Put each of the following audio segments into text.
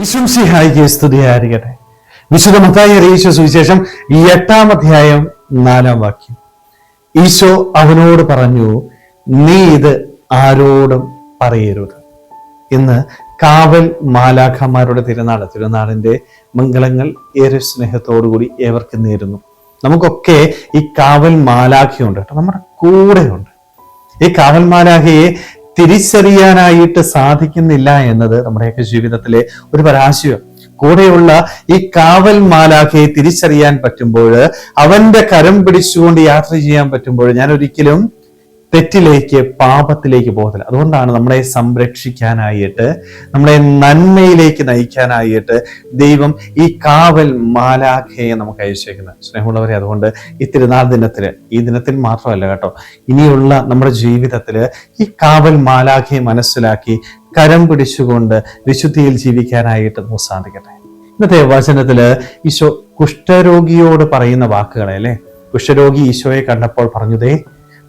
വിശ്വംസിഹായിക്ക് സ്തുതിയായിരിക്കട്ടെ. വിശുദ്ധ മത്തായി അറിയിച്ച സുവിശേഷം എട്ടാം അധ്യായം നാലാം വാക്യം. ഈശോ അവനോട് പറഞ്ഞു നീ ഇത് ആരോടും പറയരുത്. ഇന്ന് കാവൽ മാലാഖമാരുടെ തിരുനാൾ തിരുനാളിന്റെ മംഗളങ്ങൾ ഏറെ സ്നേഹത്തോടുകൂടി ഏവർക്ക് നേരുന്നു. നമുക്കൊക്കെ ഈ കാവൽ മാലാഖിയുണ്ട് കേട്ടോ. നമ്മുടെ കൂടെയുണ്ട്. ഈ കാവൽ മാലാഖയെ തിരിച്ചറിയാനായിട്ട് സാധിക്കുന്നില്ല എന്നത് നമ്മുടെയൊക്കെ ജീവിതത്തിലെ ഒരു പരാശയം. കൂടെയുള്ള ഈ കാവൽ മാലാഖയെ തിരിച്ചറിയാൻ പറ്റുമ്പോൾ അവന്റെ കരം പിടിച്ചുകൊണ്ട് യാത്ര ചെയ്യാൻ പറ്റുമ്പോൾ ഞാൻ ഒരിക്കലും തെറ്റിലേക്ക് പാപത്തിലേക്ക് പോകത്തില്ല. അതുകൊണ്ടാണ് നമ്മളെ സംരക്ഷിക്കാനായിട്ട് നമ്മളെ നന്മയിലേക്ക് നയിക്കാനായിട്ട് ദൈവം ഈ കാവൽ മാലാഖയെ നമുക്ക് അയച്ചേക്കുന്നത്. സ്നേഹമുള്ളവരെ അതുകൊണ്ട് ഈ തിരുനാൾ ദിനത്തിൽ ഈ ദിനത്തിൽ മാത്രമല്ല കേട്ടോ ഇനിയുള്ള നമ്മുടെ ജീവിതത്തിൽ ഈ കാവൽ മാലാഖയെ മനസ്സിലാക്കി കരം പിടിച്ചുകൊണ്ട് വിശുദ്ധിയിൽ ജീവിക്കാനായിട്ട് നമുക്ക് സാധിക്കട്ടെ. ഇന്നത്തെ വചനത്തിൽ ഈശോ കുഷ്ഠരോഗിയോട് പറയുന്ന വാക്കുകളെ അല്ലെ? കുഷ്ഠരോഗി ഈശോയെ കണ്ടപ്പോൾ പറഞ്ഞതേ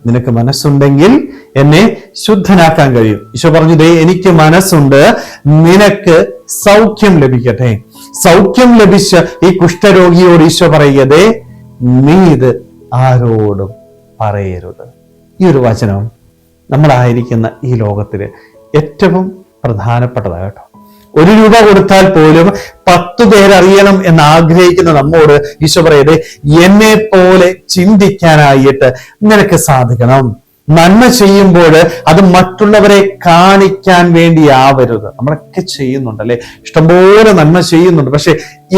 നിനക്ക് മനസ്സുണ്ടെങ്കിൽ എന്നെ ശുദ്ധനാക്കാൻ കഴിയും. ഈശോ പറഞ്ഞു ദേ എനിക്ക് മനസ്സുണ്ട്. നിനക്ക് സൗഖ്യം ലഭിക്കട്ടെ. സൗഖ്യം ലഭിച്ച ഈ കുഷ്ഠരോഗിയോട് ഈശോ പറയുകതേ നീ ഇത് ആരോടും പറയരുത്. ഈ ഒരു വചനം നമ്മളായിരിക്കുന്ന ഈ ലോകത്തിൽ ഏറ്റവും പ്രധാനപ്പെട്ടതാണ് കേട്ടോ. ഒരു രൂപ കൊടുത്താൽ പോലും പത്തു പേരറിയണം എന്ന് ആഗ്രഹിക്കുന്ന നമ്മോട് ഈശോ പറയത് എന്നെ പോലെ ചിന്തിക്കാനായിട്ട് നിനക്ക് സാധിക്കണം. നന്മ ചെയ്യുമ്പോൾ അത് മറ്റുള്ളവരെ കാണിക്കാൻ വേണ്ടി ആവരുത്. നമ്മളൊക്കെ ചെയ്യുന്നുണ്ട് അല്ലെ ഇഷ്ടംപോലെ നന്മ ചെയ്യുന്നുണ്ട്. പക്ഷെ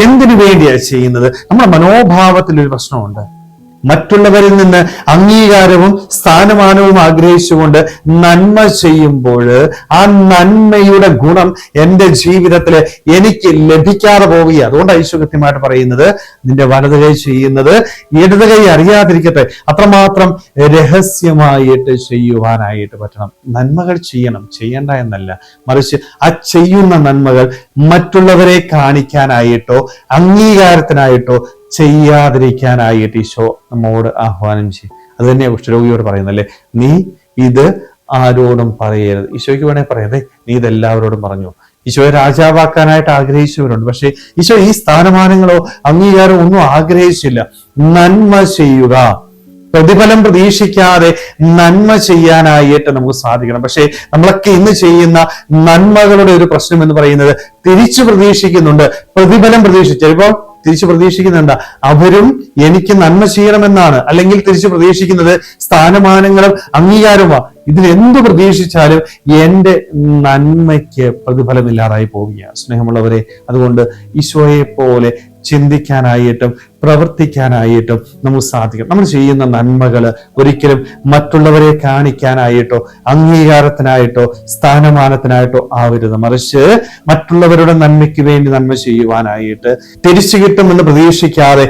എന്തിനു വേണ്ടിയാണ് ചെയ്യുന്നത്? നമ്മുടെ മനോഭാവത്തിൽ ഒരു പ്രശ്നമുണ്ട്. മറ്റുള്ളവരിൽ നിന്ന് അംഗീകാരവും സ്ഥാനമാനവും ആഗ്രഹിച്ചുകൊണ്ട് നന്മ ചെയ്യുമ്പോൾ ആ നന്മയുടെ ഗുണം എന്റെ ജീവിതത്തിൽ എനിക്ക് ലഭിക്കാതെ പോവുക അതുകൊണ്ട് ഐശ്വര്യമായിട്ട് പറയുന്നത് നിന്റെ വലത് കൈ ചെയ്യുന്നത് ഇടത് കൈ അറിയാതിരിക്കട്ടെ അത്രമാത്രം രഹസ്യമായിട്ട് ചെയ്യുവാനായിട്ട് പറ്റണം. നന്മകൾ ചെയ്യണം ചെയ്യണ്ട എന്നല്ല. മറിച്ച് ആ ചെയ്യുന്ന നന്മകൾ മറ്റുള്ളവരെ കാണിക്കാനായിട്ടോ അംഗീകാരത്തിനായിട്ടോ ചെയ്യാതിരിക്കാനായിട്ട് ഈശോ നമ്മോട് ആഹ്വാനം ചെയ്യും അത് തന്നെ കുഷ്ഠരോഗിയോട് പറയുന്നല്ലേ നീ ഇത് ആരോടും പറയരുത്. ഈശോയ്ക്ക് വേണേ പറയാതെ നീ ഇത് എല്ലാവരോടും പറഞ്ഞു. ഈശോയെ രാജാവാക്കാനായിട്ട് ആഗ്രഹിച്ചവരുണ്ട്. പക്ഷേ ഈശോ ഈ സ്ഥാനമാനങ്ങളോ അംഗീകാരം ഒന്നും ആഗ്രഹിച്ചില്ല. നന്മ ചെയ്യുക. പ്രതിഫലം പ്രതീക്ഷിക്കാതെ നന്മ ചെയ്യാനായിട്ട് നമുക്ക് സാധിക്കണം. പക്ഷേ നമ്മളൊക്കെ ഇന്ന് ചെയ്യുന്ന നന്മകളുടെ ഒരു പ്രശ്നം എന്ന് പറയുന്നത് തിരിച്ചു പ്രതീക്ഷിക്കുന്നുണ്ട്. പ്രതിഫലം പ്രതീക്ഷിച്ചു ചിലപ്പോൾ തിരിച്ചു പ്രതീക്ഷിക്കുന്നുണ്ട്. അവരും എനിക്ക് നന്മ ചെയ്യണമെന്നാണ് അല്ലെങ്കിൽ തിരിച്ച് പ്രതീക്ഷിക്കുന്നത് സ്ഥാനമാനങ്ങളും അംഗീകാരവുമാണ് ഇതിൽ എന്ത് പ്രതീക്ഷിച്ചാലും എന്റെ നന്മയ്ക്ക് പ്രതിഫലമില്ലാതായി പോവുകയാണ്. സ്നേഹമുള്ളവരെ അതുകൊണ്ട് ഈശോയെ പോലെ ചിന്തിക്കാനായിട്ടും പ്രവർത്തിക്കാനായിട്ടും നമുക്ക് സാധിക്കും നമ്മൾ ചെയ്യുന്ന നന്മകൾ ഒരിക്കലും മറ്റുള്ളവരെ കാണിക്കാനായിട്ടോ അംഗീകാരത്തിനായിട്ടോ സ്ഥാനമാനത്തിനായിട്ടോ ആവരുത്. മറിച്ച് മറ്റുള്ളവരുടെ നന്മയ്ക്ക് വേണ്ടി നന്മ ചെയ്യുവാനായിട്ട് തിരിച്ചു കിട്ടുമെന്ന് പ്രതീക്ഷിക്കാതെ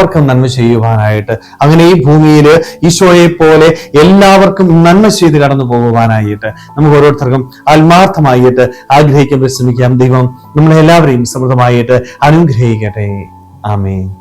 എല്ലാവർക്കും നന്മ ചെയ്യുവാനായിട്ട്. അങ്ങനെ ഈ ഭൂമിയിൽ ഈശോയെ പോലെ എല്ലാവർക്കും നന്മ ചെയ്ത് കടന്നു പോകുവാനായിട്ട് നമുക്ക് ഓരോരുത്തർക്കും ആത്മാർത്ഥമായിട്ട് ആഗ്രഹിക്കാൻ ശ്രമിക്കാം ദൈവം നമ്മളെല്ലാവരെയും സമൃദ്ധമായിട്ട് അനുഗ്രഹിക്കട്ടെ. ആമേൻ.